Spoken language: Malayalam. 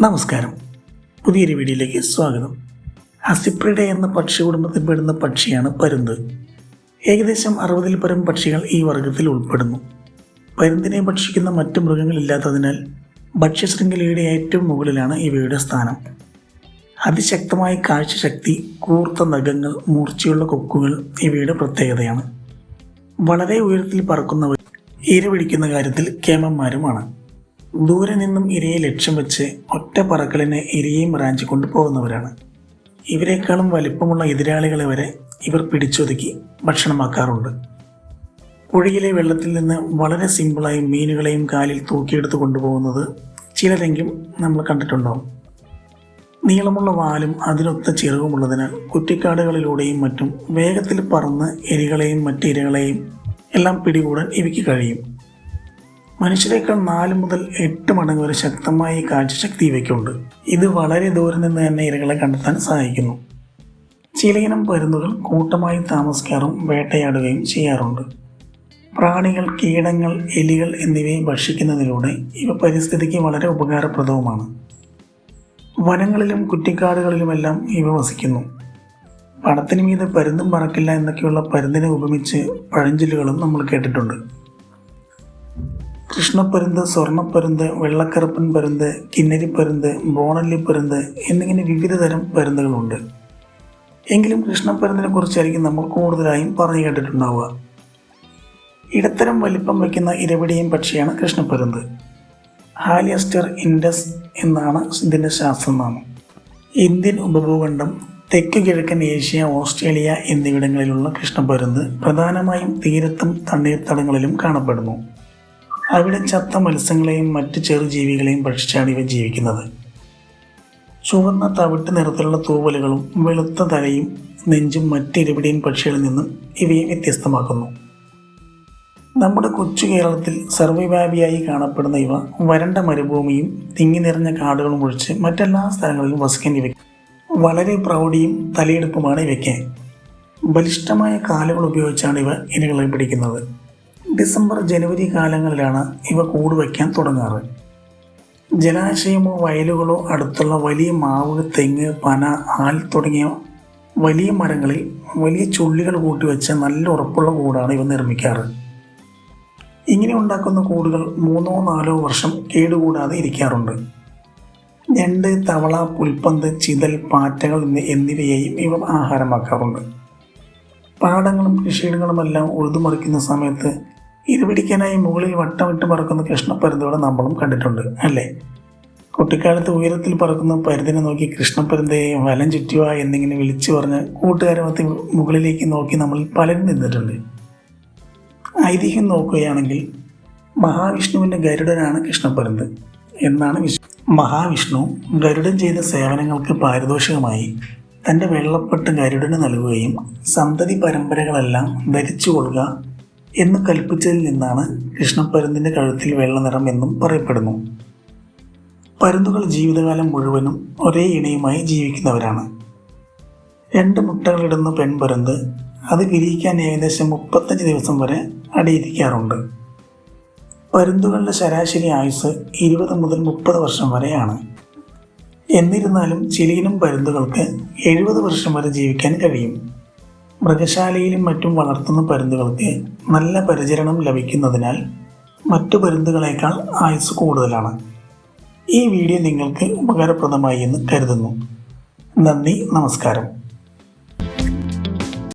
നമസ്കാരം. പുതിയൊരു വീഡിയോയിലേക്ക് സ്വാഗതം. ഹസിപ്രിഡ എന്ന പക്ഷി കുടുംബത്തിൽപ്പെടുന്ന പക്ഷിയാണ് പരുന്ത്. ഏകദേശം അറുപതിൽ പരം പക്ഷികൾ ഈ വർഗത്തിൽ ഉൾപ്പെടുന്നു. പരുന്തിനെ ഭക്ഷിക്കുന്ന മറ്റു മൃഗങ്ങളില്ലാത്തതിനാൽ ഭക്ഷ്യശൃംഖലയുടെ ഏറ്റവും മുകളിലാണ് ഇവയുടെ സ്ഥാനം. അതിശക്തമായ കാഴ്ചശക്തി കൂർത്ത നഖങ്ങൾ മൂർച്ചയുള്ള കൊക്കുകൾ ഇവയുടെ പ്രത്യേകതയാണ്. വളരെ ഉയരത്തിൽ പറക്കുന്നവർ ഇര പിടിക്കുന്ന കാര്യത്തിൽ കേമന്മാരുമാണ്. ദൂരെ നിന്നും ഇരയെ ലക്ഷ്യം വെച്ച് ഒറ്റ പറക്കളിനെ ഇരയെയും റാഞ്ചി കൊണ്ടുപോകുന്നവരാണ് ഇവരെക്കാളും വലിപ്പമുള്ള എതിരാളികളെ വരെ ഇവർ പിടിച്ചൊതുക്കി ഭക്ഷണമാക്കാറുണ്ട്. പുഴയിലെ വെള്ളത്തിൽ നിന്ന് വളരെ സിമ്പിളായി മീനുകളെയും കാലിൽ തൂക്കിയെടുത്ത് കൊണ്ടുപോകുന്നത് ചിലരെങ്കിലും നമ്മൾ കണ്ടിട്ടുണ്ടാവും നീളമുള്ള വാലും അതിനൊത്ത ചിറകുമുള്ളതിനാൽ കുറ്റിക്കാടുകളിലൂടെയും മറ്റും വേഗത്തിൽ പറന്ന് എരികളെയും മറ്റിരകളെയും എല്ലാം പിടികൂടാൻ ഇവയ്ക്ക് കഴിയും. മനുഷ്യരെക്കാൾ നാല് മുതൽ എട്ട് മടങ്ങ് വരെ ശക്തമായ കാഴ്ചശക്തി ഇവയ്ക്കുണ്ട്. ഇത് വളരെ ദൂരം നിന്ന് തന്നെ ഇരകളെ കണ്ടെത്താൻ സഹായിക്കുന്നു. ചിലയിനം പരുന്നുകൾ കൂട്ടമായി താമസിക്കാറും വേട്ടയാടുകയും ചെയ്യാറുണ്ട്. പ്രാണികൾ കീടങ്ങൾ എലികൾ എന്നിവയെ ഭക്ഷിക്കുന്നതിലൂടെ ഇവ പരിസ്ഥിതിക്ക് വളരെ ഉപകാരപ്രദവുമാണ്. വനങ്ങളിലും കുറ്റിക്കാടുകളിലുമെല്ലാം ഇവ വസിക്കുന്നു. പണത്തിന് മീതെ പരുന്തും പറക്കില്ല എന്നൊക്കെയുള്ള പരുന്തിനെ ഉപമിച്ച് പഴഞ്ചൊല്ലുകളും നമ്മൾ കേട്ടിട്ടുണ്ട്. കൃഷ്ണപ്പരുന്ത് സ്വർണപ്പരുന്ത് വെള്ളക്കറുപ്പൻ പരുന്ത് കിന്നരിപ്പരുന്ത് ബോണല്ലിപ്പരുന്ത് എന്നിങ്ങനെ വിവിധ തരം പരുന്തുകളുണ്ട്. എങ്കിലും കൃഷ്ണപ്പരുന്തിനെ കുറിച്ചായിരിക്കും നമ്മൾ കൂടുതലായും പറഞ്ഞു കേട്ടിട്ടുണ്ടാവുക. ഇടത്തരം വലിപ്പം വയ്ക്കുന്ന ഇരവിടിയും പക്ഷിയാണ് കൃഷ്ണപ്പരുന്ത്. ഹാലിയസ്റ്റർ ഇൻഡസ് എന്നാണ് ഇതിന്റെ ശാസ്ത്രനാമം. ഇന്ത്യൻ ഉപഭൂഖണ്ഡം തെക്ക് കിഴക്കൻ ഏഷ്യ ഓസ്ട്രേലിയ എന്നിവിടങ്ങളിലുള്ള കൃഷ്ണപ്പരുന്ത് പ്രധാനമായും തീരത്തും തണ്ണീർത്തടങ്ങളിലും കാണപ്പെടുന്നു. അവിടെ ചത്ത മത്സ്യങ്ങളെയും മറ്റ് ചെറുജീവികളെയും ഭക്ഷിച്ചാണ് ഇവ ജീവിക്കുന്നത്. ചുവന്ന തവിട്ട് നിറത്തിലുള്ള തൂവലുകളും വെളുത്ത തലയും നെഞ്ചും മറ്റിരുപിടിയും പക്ഷികളിൽ നിന്നും ഇവയെ വ്യത്യസ്തമാക്കുന്നു. നമ്മുടെ കൊച്ചു കേരളത്തിൽ സർവവ്യാപിയായി കാണപ്പെടുന്ന ഇവ വരണ്ട മരുഭൂമിയും തിങ്ങി നിറഞ്ഞ കാടുകളും ഒഴിച്ച് മറ്റെല്ലാ സ്ഥലങ്ങളിലും വസിക്കേണ്ടി ഇവയ്ക്ക് വളരെ പ്രൗഢിയും തലയെടുപ്പുമാണ് ഇവയ്ക്ക്. ബലിഷ്ഠമായ കാലുകൾ ഉപയോഗിച്ചാണ് ഇവ ഇരകളെ പിടിക്കുന്നത്. ഡിസംബർ ജനുവരി കാലങ്ങളിലാണ് ഇവ കൂട് വയ്ക്കാൻ തുടങ്ങാറ്. ജലാശയമോ വയലുകളോ അടുത്തുള്ള വലിയ മാവ് തെങ്ങ് പന ആൽ തുടങ്ങിയ വലിയ മരങ്ങളിൽ വലിയ ചുള്ളികൾ കൂട്ടിവെച്ച് നല്ല ഉറപ്പുള്ള കൂടാണ് ഇവ നിർമ്മിക്കാറ്. ഇങ്ങനെ ഉണ്ടാക്കുന്ന കൂടുകൾ മൂന്നോ നാലോ വർഷം കേടുകൂടാതെ ഇരിക്കാറുണ്ട്. ഞണ്ട് തവള പുൽപ്പന്ത് ചിതൽ പാറ്റകൾ എന്നിവയെയും ഇവ ആഹാരമാക്കാറുണ്ട്. പാടങ്ങളും കൃഷിയിടങ്ങളുമെല്ലാം ഉഴുതുമറിക്കുന്ന സമയത്ത് ഇരുപിടിക്കാനായി മുകളിൽ വട്ടമിട്ട് പറക്കുന്ന കൃഷ്ണപ്പരുന്തുകളെ നമ്മളും കണ്ടിട്ടുണ്ട് അല്ലേ? കുട്ടിക്കാലത്ത് ഉയരത്തിൽ പറക്കുന്ന പരുന്തിനെ നോക്കി കൃഷ്ണപ്പരുന്തയെ വലം ചുറ്റുക എന്നിങ്ങനെ വിളിച്ചു പറഞ്ഞ് കൂട്ടുകാരമത്തി മുകളിലേക്ക് നോക്കി നമ്മൾ പലരും നിന്നിട്ടുണ്ട്. ഐതിഹ്യം നോക്കുകയാണെങ്കിൽ മഹാവിഷ്ണുവിന്റെ ഗരുഡനാണ് കൃഷ്ണപ്പരുന്ത് എന്നാണ് വിശ്വ മഹാവിഷ്ണു ഗരുഡൻ ചെയ്ത സേവനങ്ങൾക്ക് പാരിതോഷികമായി തന്റെ വെള്ളപ്പെട്ട് ഗരുഡന് നൽകുകയും സന്തതി പരമ്പരകളെല്ലാം ധരിച്ചു കൊള്ളുക എന്ന് കൽപ്പിച്ചതിൽ നിന്നാണ് കൃഷ്ണപ്പരുന്തിന്റെ കഴുത്തിൽ വെള്ള നിറം എന്നും പറയപ്പെടുന്നു. പരുന്തുകൾ ജീവിതകാലം മുഴുവനും ഒരേ ഇണയുമായി ജീവിക്കുന്നവരാണ്. രണ്ട് മുട്ടകളിടുന്ന പെൺപരുന്ത് അത് വിരിയിക്കാൻ ഏകദേശം മുപ്പത്തഞ്ച് ദിവസം വരെ അടിയിരിക്കാറുണ്ട്. പരുന്തുകളുടെ ശരാശരി ആയുസ് ഇരുപത് മുതൽ മുപ്പത് വർഷം വരെയാണ്. എന്നിരുന്നാലും ചിലയിനം പരുന്തുകൾക്ക് എഴുപത് വർഷം വരെ ജീവിക്കാൻ കഴിയും. മൃഗശാലയിലും മറ്റും വളർത്തുന്ന പരുന്തുകൾക്ക് നല്ല പരിചരണം ലഭിക്കുന്നതിനാൽ മറ്റു പരുന്തുകളേക്കാൾ ആയുസ് കൂടുതലാണ്. ഈ വീഡിയോ നിങ്ങൾക്ക് ഉപകാരപ്രദമായി എന്ന് കരുതുന്നു. നന്ദി നമസ്കാരം.